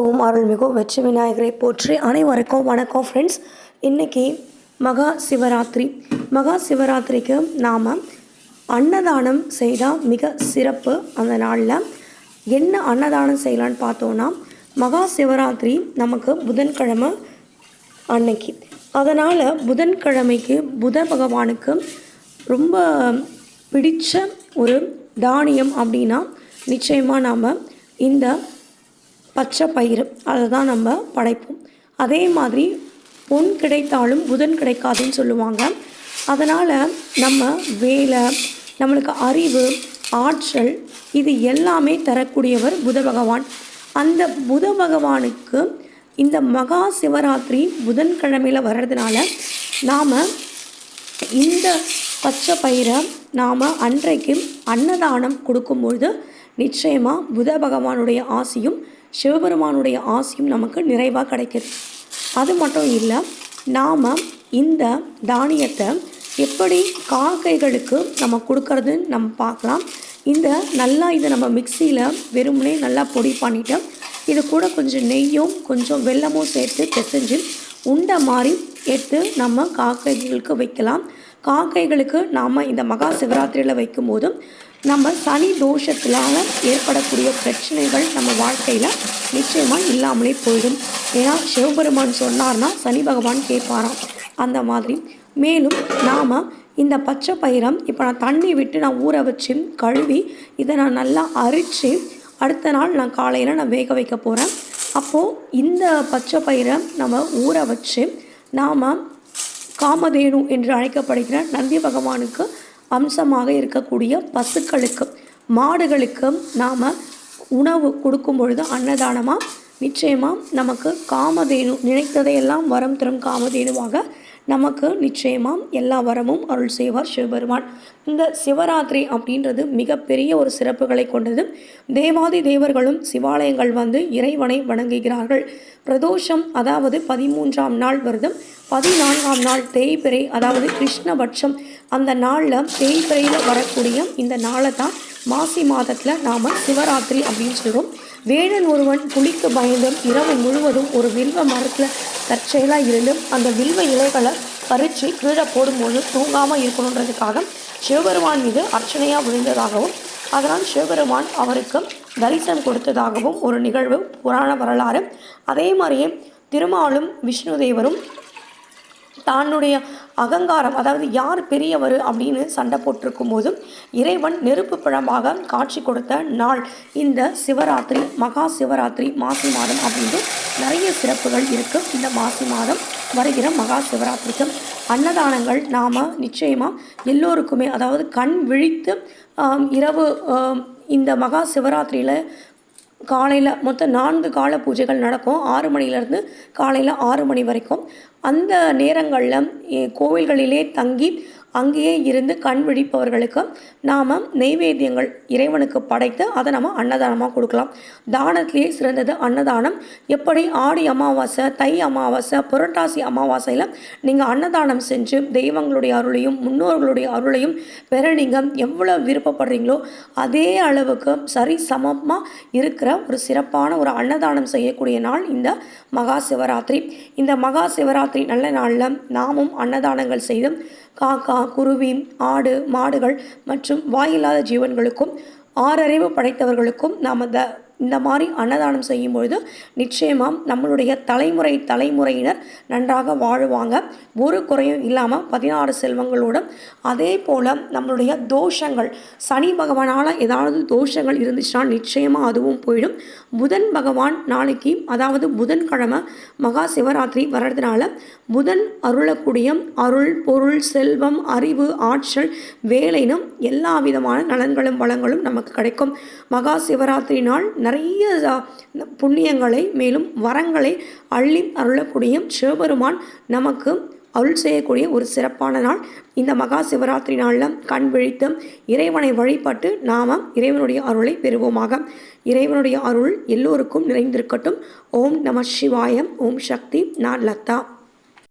ஓம் அருள்மிகு வெற்றி விநாயகரை போற்றி அனைவருக்கும் வணக்கம் ஃப்ரெண்ட்ஸ் இன்றைக்கி மகா சிவராத்திரி. மகா சிவராத்திரிக்கு நாம் அன்னதானம் செய்தால் மிக சிறப்பு அந்த நாளில். என்ன அன்னதானம் செய்யலான்னு பார்த்தோன்னா மகா சிவராத்திரி நமக்கு புதன்கிழமை அன்னைக்கு. அதனால் புதன்கிழமைக்கு புத பகவானுக்கு ரொம்ப பிடித்த ஒரு தானியம் அப்படின்னா நிச்சயமாக நாம் இந்த பச்சை பயிறு. அதை தான் நம்ம படைப்போம் அதே மாதிரி பொன் கிடைத்தாலும் புதன் கிடைக்காதுன்னு சொல்லுவாங்க. அதனால் நம்ம வேலை நம்மளுக்கு அறிவு ஆற்றல் இது எல்லாமே தரக்கூடியவர் புத பகவான். அந்த புத பகவானுக்கு இந்த மகா சிவராத்திரி புதன்கிழமையில் வர்றதுனால நாம் இந்த பச்சை பயிரை நாம் அன்றைக்கு அன்னதானம் கொடுக்கும்பொழுது நிச்சயமாக புத பகவானுடைய ஆசையும் சிவபெருமானுடைய ஆசையும் நமக்கு நிறைவாக கிடைக்குது. அது மட்டும் இல்லை நாம் இந்த தானியத்தை எப்படி காக்கைகளுக்கு நம்ம கொடுக்கறதுன்னு நம்ம பார்க்கலாம். இந்த நல்லா இதை நம்ம மிக்சியில் வெறுமனே நல்லா பொடி பண்ணிவிட்டு இது கூட கொஞ்சம் நெய்யும் கொஞ்சம் வெல்லமும் சேர்த்து பிசைஞ்சு உண்டை மாதிரி எடுத்து நம்ம காக்கைகளுக்கு வைக்கலாம். காக்கைகளுக்கு நாம் இந்த மகா சிவராத்திரியில் வைக்கும்போது நம்ம சனி தோஷத்தினால ஏற்படக்கூடிய பிரச்சனைகள் நம்ம வாழ்க்கையில் நிச்சயமாக இல்லாமலே போயிடும். ஏன்னா சிவபெருமான் சொன்னார்னா சனி பகவான் கேட்பாராம். அந்த மாதிரி. மேலும் நாம் இந்த பச்சை பயிரம் இப்போ நான் தண்ணி விட்டு நான் ஊற வச்சு கழுவி இதை நான் நல்லா அரித்து அடுத்த நாள் நான் காலையில் நான் வேக வைக்க போகிறேன் அப்போது இந்த பச்சை பயிரை நம்ம ஊற வச்சு நாம் காமதேனு என்று அழைக்கப்படுகிற நந்தி பகவானுக்கு அம்சமாக இருக்கக்கூடிய பசுக்களுக்கு மாடுகளுக்கும் நாம் உணவு கொடுக்கும் பொழுது அன்னதானமாக நிச்சயமாக நமக்கு காமதேனு நினைத்ததையெல்லாம் வரம் தரும் காமதேனுவாக நமக்கு நிச்சயமாக எல்லா வரமும் அருள் செய்வார் சிவபெருமான். இந்த சிவராத்திரி அப்படின்றது மிகப்பெரிய ஒரு சிறப்புகளை கொண்டது. தேவாதி தேவர்களும் சிவாலயங்கள் வந்து இறைவனை வணங்குகிறார்கள். பிரதோஷம் அதாவது பதிமூன்றாம் நாள் வருது பதினான்காம் நாள் தேய்பிறை அதாவது கிருஷ்ணபட்சம் அந்த நாளில் தேய்பிறையில் வரக்கூடிய இந்த நாளை தான் மாசி மாதத்தில் நாம் சிவராத்திரி அப்படின்னு சொல்கிறோம் வேடன் ஒருவன் புளிக்க பயந்து இரவு முழுவதும் ஒரு வில்வ மரத்தில் தற்செயலாக இருந்து அந்த வில்வ இலைகளை பறித்து கீழே போடும்போது தூங்காமல் இருக்கணுன்றதுக்காக சிவபெருமான் மீது அர்ச்சனையாக விழுந்ததாகவும் அதனால் சிவபெருமான் அவருக்கு தரிசனம் கொடுத்ததாகவும் ஒரு நிகழ்வு புராண வரலாறு. அதே மாதிரியே திருமாலும் விஷ்ணு தேவரும் தன்னுடைய அகங்காரம் அதாவது யார் பெரியவர் அப்படின்னு சண்டை போட்டிருக்கும் போதும் இறைவன் நெருப்பு பழமாக காட்சி கொடுத்த நாள். இந்த சிவராத்திரி மகா சிவராத்திரி மாசி மாதம் அப்படின்னு நிறைய சிறப்புகள் இருக்குது இந்த மாசி மாதம் வருகிற மகா சிவராத்திரிக்கு அன்னதானங்கள் நாம் நிச்சயமாக எல்லோருக்குமே அதாவது கண் விழித்து இரவு இந்த மகா சிவராத்திரியில் காலையில் மொத்தம் நான்கு கால பூஜைகள் நடக்கும். ஆறு மணிலேருந்து காலையில் ஆறு மணி வரைக்கும். அந்த நேரங்களில் கோவில்களிலே தங்கி அங்கேயே இருந்து கண் விழிப்பவர்களுக்கு நாம் நெய்வேத்தியங்கள் இறைவனுக்கு படைத்து அதை நம்ம அன்னதானமாக கொடுக்கலாம். தானத்திலேயே சிறந்தது அன்னதானம். எப்படி ஆடி அமாவாசை தை அமாவாசை புரட்டாசி அமாவாசையில் நீங்கள் அன்னதானம் செஞ்சு தெய்வங்களுடைய அருளையும் முன்னோர்களுடைய அருளையும் பெற நீங்கள் எவ்வளோ விருப்பப்படுறீங்களோ அதே அளவுக்கு சரி சமமாக இருக்கிற ஒரு சிறப்பான ஒரு அன்னதானம் செய்யக்கூடிய நாள் இந்த மகா சிவராத்திரி. இந்த மகா சிவராத்திரி நல்ல நாளில் நாமும் அன்னதானங்கள் செய்து காக்கா குருவி ஆடு மாடுகள் மற்றும் வாயில்லாத ஜீவன்களுக்கும் ஆறறிவு படைத்தவர்களுக்கும் நாம் த இந்த மாதிரி அன்னதானம் செய்யும் பொழுது நிச்சயமாக நம்மளுடைய தலைமுறை தலைமுறையினர் நன்றாக வாழுவாங்க. ஒரு குறையும் இல்லாமல் பதினாறு செல்வங்களோடும் அதே போல் நம்மளுடைய தோஷங்கள் சனி பகவானால் ஏதாவது தோஷங்கள் இருந்துச்சுன்னா நிச்சயமாக அதுவும் போயிடும். புதன் பகவான் நாளைக்கு அதாவது புதன்கிழமை மகா சிவராத்திரி வர்றதுனால புதன் அருளக்கூடிய அருள் பொருள் செல்வம் அறிவு ஆற்றல் வேலைனும் எல்லா விதமான நலன்களும் வளங்களும் நமக்கு கிடைக்கும். மகா சிவராத்திரி நாள் நிறைய புண்ணியங்களை மேலும் வரங்களை அள்ளி அருளக்கூடிய சிவபெருமான் நமக்கு அருள் செய்யக்கூடிய ஒரு சிறப்பான நாள். இந்த மகா சிவராத்திரி நாளில் கண் விழித்து இறைவனை வழிபட்டு நாம் இறைவனுடைய அருளை பெறுவோமாக. இறைவனுடைய அருள் எல்லோருக்கும் நிறைந்திருக்கட்டும். ஓம் நம சிவாயம் ஓம் சக்தி நான் லதா.